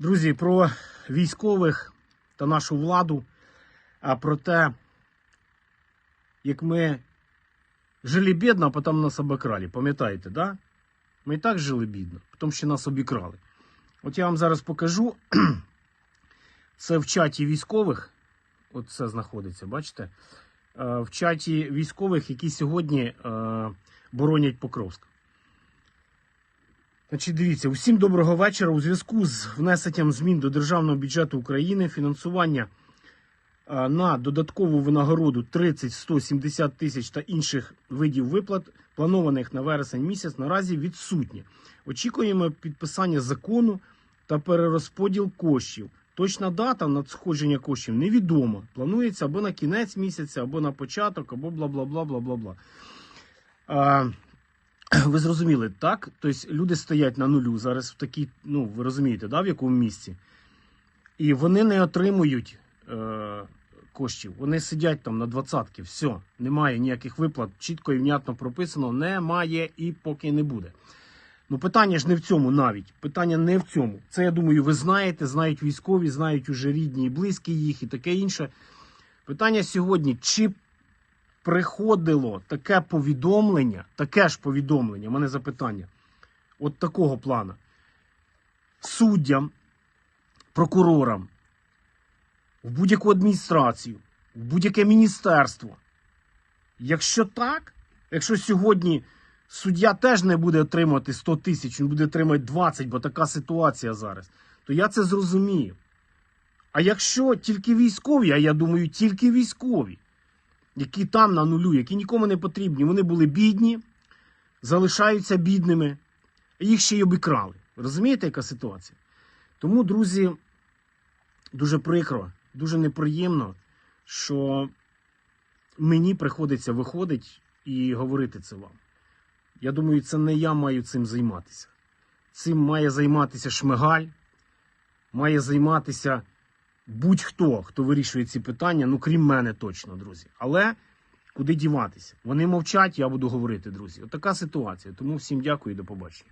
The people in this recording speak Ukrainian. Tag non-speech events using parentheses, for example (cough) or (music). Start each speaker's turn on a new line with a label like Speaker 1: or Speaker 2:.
Speaker 1: Друзі, про військових та нашу владу, а про те, як ми жили бідно, а потім нас обікрали. Пам'ятаєте, да? Ми і так жили бідно, потім ще нас обікрали. От я вам зараз покажу. (clears throat) Це в чаті військових. От це знаходиться, бачите? Е, В чаті військових, які сьогодні е, боронять Покровськ. Значить, дивіться, усім доброго вечора. У зв'язку з внесенням змін до Державного бюджету України фінансування е, на додаткову винагороду 30, 100, 70 тисяч та інших видів виплат, планованих на вересень місяць, наразі відсутнє. Очікуємо підписання закону та перерозподіл коштів. Точна дата надходження коштів невідома. Планується або на кінець місяця, або на початок, або бла бла бла бла бла бла. Ви зрозуміли, так? Тобто люди стоять на нулю зараз в такій, ну ви розумієте, да, в якому місці. І вони не отримують е, коштів. Вони сидять там на двадцятки. Все, немає ніяких виплат, чітко і внятно прописано, немає і поки не буде. Ну, питання ж не в цьому навіть. Питання не в цьому. Це, я думаю, ви знаєте, знають військові, знають уже рідні і близькі їх і таке інше. Питання сьогодні: чи приходило таке повідомлення, таке ж повідомлення, у мене запитання, от такого плану, суддям, прокурорам, в будь-яку адміністрацію, в будь-яке міністерство. Якщо так, якщо сьогодні суддя теж не буде отримувати 100 тисяч, він буде отримати 20, бо така ситуація зараз, то я це зрозумію. А якщо тільки військові, а я думаю, тільки військові, які там на нулю, які нікому не потрібні, вони були бідні, залишаються бідними, їх ще й обікрали. Розумієте, яка ситуація? Тому, друзі, дуже прикро, дуже неприємно, що мені приходиться виходити і говорити це вам. Я думаю, це не я маю цим займатися. Цим має займатися Шмигаль, має займатися будь-хто, хто вирішує ці питання, ну крім мене точно, друзі. Але куди діватися? Вони мовчать, я буду говорити, друзі. Отака ситуація. Тому всім дякую і до побачення.